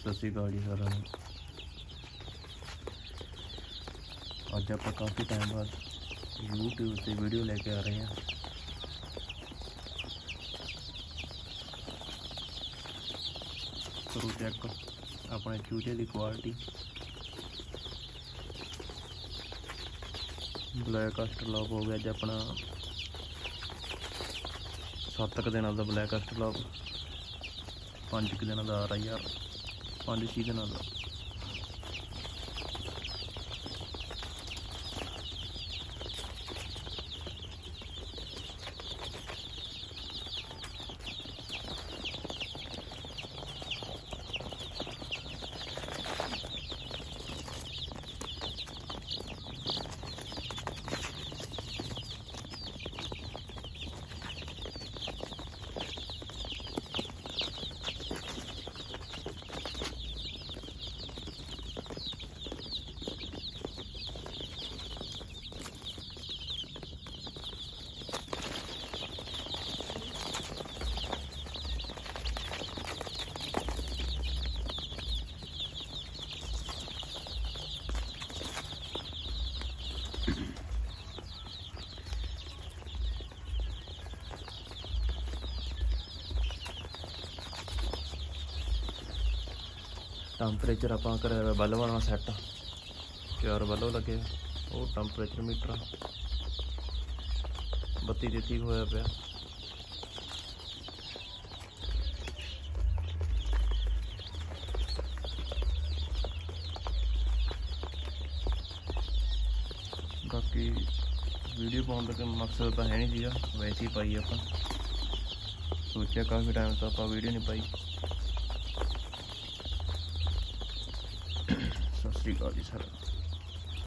ਸਤਿ ਸ਼੍ਰੀ ਅਕਾਲ ਜੀ ਸਾਰਿਆਂ ਨੂੰ। ਅੱਜ ਆਪਾਂ ਕਾਫੀ ਟਾਈਮ ਬਾਅਦ YouTube ਤੇ ਵੀਡੀਓ ਲੈ ਕੇ ਆ ਰਹੇ ਹਾਂ। ਕਰੋ ਚੈੱਕ ਆਪਣੇ ਚੂਚੇ ਦੀ ਕੁਆਲਿਟੀ ਬਲੈਕ ਆਸਟਰਲੌਪ ਹੋ ਗਿਆ ਅੱਜ ਆਪਣਾ। ਸੱਤ ਕੁ ਦਿਨਾਂ ਦਾ ਬਲੈਕ ਆਸਟਰਲੌਪ ਪੰਜ ਕੁ ਦਿਨਾਂ ਦਾ ਆ ਰਿਹਾ ਯਾਰ। ਪੰਜ ਛੇ ਦਿਨਾਂ ਦਾ ਟੈਂਪਰੇਚਰ ਆਪਾਂ ਕਰਿਆ ਹੋਇਆ ਬਲਬ ਵਾਲਾ ਸੈੱਟ ਚਾਰ ਬਲਬ ਲੱਗੇ, ਉਹ ਟੈਂਪਰੇਚਰ ਮੀਟਰ ਬੱਤੀ ਤੇ ਹੋਇਆ ਪਿਆ। ਬਾਕੀ ਵੀਡੀਓ ਪਾਉਣ ਦਾ ਮਕਸਦ ਤਾਂ ਹੈ ਨਹੀਂ ਸੀਗਾ, ਵੈਸੇ ਹੀ ਪਾਈ ਆਪਾਂ। ਸੋਚਿਆ ਕਾਫੀ ਟਾਈਮ ਤੋਂ ਆਪਾਂ ਵੀਡੀਓ ਨਹੀਂ ਪਾਈ। ਸਤਿ ਸ਼੍ਰੀ ਅਕਾਲ ਜੀ ਸਾਰਿਆਂ ਨੂੰ